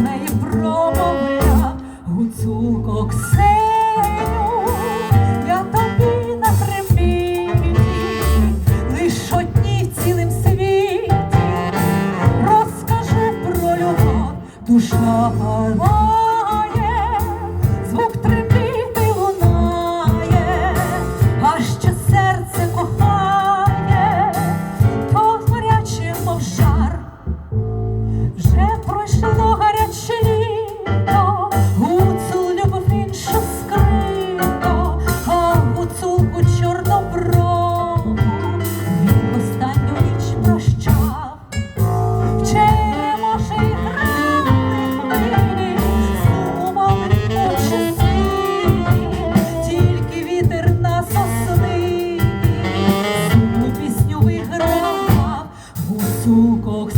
неї промовля гуцулкоксе. 수곡